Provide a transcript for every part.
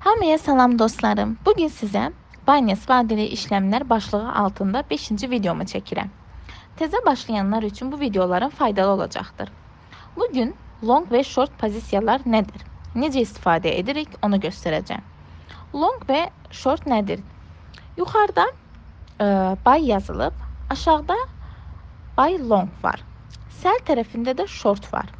Hamıya salam dostlarım. Bugün sizə Binance vadeli işlemler başlığı altında 5-ci videomu çəkirəm. Təzə başlayanlar üçün bu videoların faydalı olacaqdır. Bugün long ve short pozisiyalar nədir? Necə istifadə edirik onu göstərəcəm. Long ve short nədir? Yuxarıda e, buy yazılıb, aşağıda buy long var. Sell tərəfində də short var.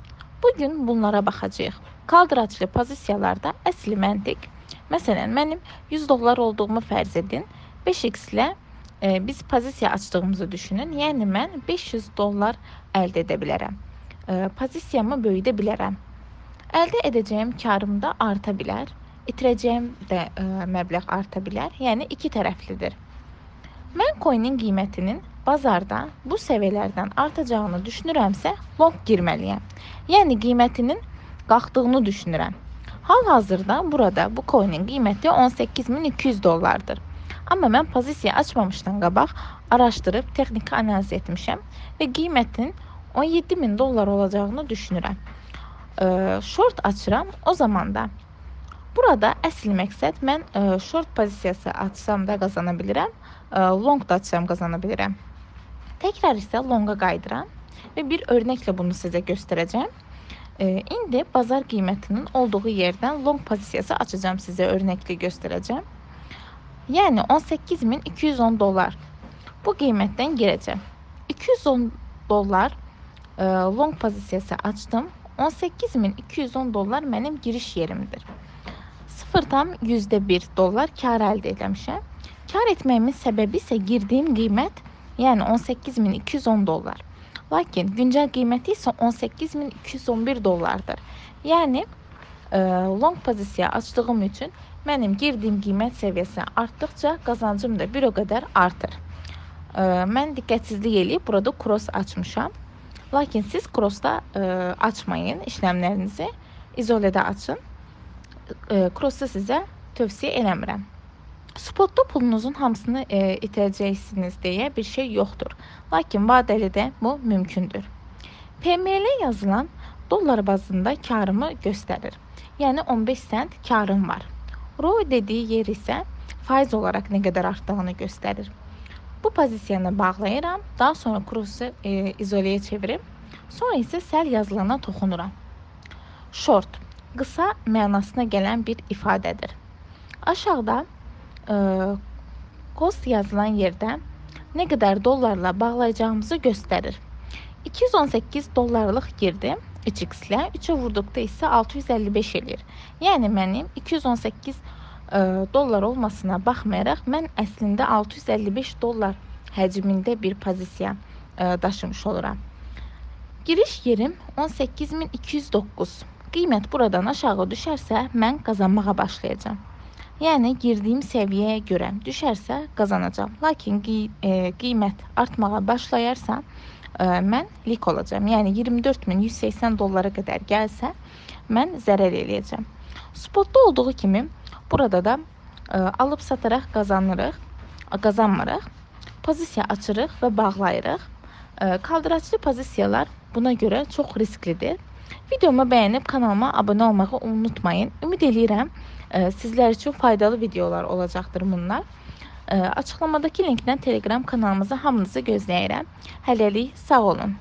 Bugün bunlara baxacağıq. Kaldıraçlı pozisiyalarda əsli məntiq Məsələn, mənim 100 dollar olduğumu fərz edin. 5x ilə e, biz pozisiya açdığımızı düşünün. Yəni mən 500 dollar əldə edə bilərəm. E, pozisiyamı böyüdə bilərəm. Əldə edəcəyim karım da arta bilər. İtirəcəyim də e, məbləğ arta bilər. Yəni iki tərəflidir. Mən coinin qiymətinin bazarda bu səviyyələrdən artacağını düşünürəmsə, long girməliyəm. Yəni qiymətinin qalxdığını düşünürəm. Hal-hazırda burada bu coin'in qiyməti 18200 dollardır. Amma mən pozisiya açmamışdan qabaq araşdırıb texniki analiz etmişəm və qiymətin 17000 dollar olacağını düşünürəm. Short açıram. O zaman da burada əsl məqsəd mən short pozisiyası açsam da qazana bilirəm, long da açsam qazana bilirəm. Təkrar isə longa qayıdıram və bir örnəklə bunu sizə göstərəcəm. Ee, indi bazar qiymətinin olduğu yerdən long pozisiyası açacağım sizə örnəkli göstərəcəm. Yəni 18210 dollar. Bu qiymətdən girəcəm. 210 dollar e, long pozisiyası açdım. 18210 dollar mənim giriş yerimdir. 0,1 dollar kar əldə etmişəm. Kar etməyimin səbəbi isə girdiyim qiymət, yəni 18210 dollar. Lakin güncel qiyməti isə 18211 dollardır. Yəni e, long pozisiya açdığım üçün mənim girdiyim qiymət səviyyəsi artdıqca qazancım da bir o qədər artır. E, mən diqqətsizlik eləyib burada cross açmışam. Lakin siz crossda e, açmayın işləmlərinizi, izolədə açın. Cross'u sizə tövsiyə eləmirəm. Spotda pulunuzun hamısını e, itirəcəksiniz deyə bir şey yoxdur. Lakin vadəlidə bu mümkündür. PML yazılan dollar bazında karımı göstərir. Yəni 15 sent karım var. ROI dediyi yer isə faiz olaraq nə qədər artdığını göstərir. Bu pozisiyanı bağlayıram. Daha sonra crossu e, izoləyə çevirib, sonra isə sell yazılana toxunuram. Short qısa mənasına gələn bir ifadədir. Aşağıda cost yazılan yerdə nə qədər dollarla bağlayacağımızı göstərir. 218 dollarlıq girdi 3x ilə 3-ə vurduqda isə 655 eləyir. Yəni mənim 218 ə, dollar olmasına baxmayaraq mən əslində 655 dollar həcmində bir pozisiya ə, daşımış oluram. Giriş yerim 18209. Qiymət buradan aşağı düşərsə mən qazanmağa başlayacağam. Yəni girdiyim səviyyəyə görə düşərsə qazanacağam. Lakin qiy e, qiymət artmağa başlayarsa e, mən lik olacağam. Yəni 24180 dollara qədər gəlsə mən zərər eləyəcəm. Spotda olduğu kimi burada da e, alıb sataraq qazanırıq, qazanmırıq. Pozisiya açırıq və bağlayırıq. E, kaldıraçlı pozisiyalar buna görə çox risklidir. Videomu bəyənib kanalıma abunə olmağı unutmayın. Ümid eləyirəm sizlər üçün faydalı videolar olacaqdır bunlar. Açıqlamadakı linkdən Telegram kanalımıza hamınızı gözləyirəm. Hələlik sağ olun.